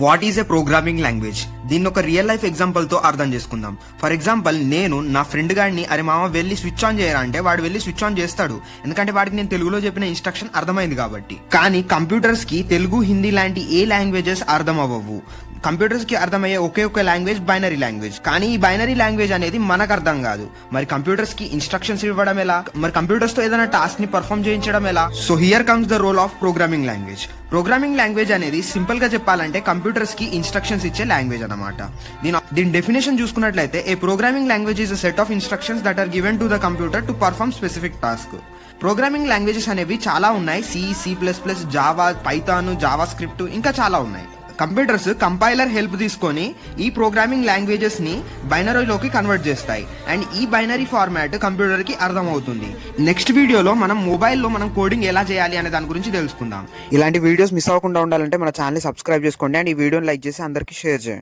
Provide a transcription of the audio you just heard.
What is a programming language దీన్ని ఒక real life ఎగ్జాంపుల్తో అర్థం చేసుకుందాం. ఫర్ ఎగ్జాంపుల్ నేను నా ఫ్రెండ్ గాడిని అరే మామ వెళ్ళి స్విచ్ ఆన్ చేయరా? అంటే వాడు వెళ్ళి స్విచ్ ఆన్ చేస్తాడు. ఎందుకంటే వాడికి నేను తెలుగులో చెప్పిన ఇన్స్ట్రక్షన్ అర్థమైంది కాబట్టి. కానీ కంప్యూటర్స్కి తెలుగు హిందీ లాంటి ఏ లాంగ్వేజెస్ అర్థం అవ్వవు కంప్యూటర్స్కి అర్థమయ్యే ఒకే ఒక లాంగ్వేజ్ బైనరీ లాంగ్వేజ్ కానీ ఈ బైనరీ లాంగ్వేజ్ అనేది మనకు అర్థం కాదు. మరి కంప్యూటర్స్కి ఇన్స్ట్రక్షన్స్ ఇవ్వడం ఎలా? మరి కంప్యూటర్స్తో ఏదైనా టాస్క్ని పర్ఫామ్ చేయించడం ఎలా? So here comes the role of programming language programming language అనేది సింపుల్గా చెప్పాలంటే కంప్యూటర్ కంప్యూటర్స్కి ఇన్స్ట్రక్షన్స్ ఇచ్చే లాంగ్వేజ్ అనమాట దీని దీని డెఫినేషన్ చూసుకున్నట్లయితే a programming language is set of instructions that are given to the computer to perform specific task programming languages అనేవి చాలా ఉన్నాయి. C C plus plus Java Python JavaScript ఇంకా చాలా ఉన్నాయి. కంప్యూటర్స్ కంపైలర్ హెల్ప్ తీసుకొని ఈ ప్రోగ్రామింగ్ లాంగ్వేజెస్ని బైనరీలోకి కన్వర్ట్ చేస్తాయి. అండ్ ఈ బైనరీ ఫార్మాట్ కంప్యూటర్కి అర్థమవుతుంది. నెక్స్ట్ వీడియోలో మనం మొబైల్లో మనం కోడింగ్ ఎలా చేయాలి అనే దాని గురించి తెలుసుకుందాం. ఇలాంటి వీడియోస్ మిస్ అవ్వకుండా ఉండాలంటే మన ఛానల్ సబ్స్క్రైబ్ చేసుకోండి. అండ్ ఈ వీడియోని లైక్ చేసి అందరికీ షేర్ చేయండి.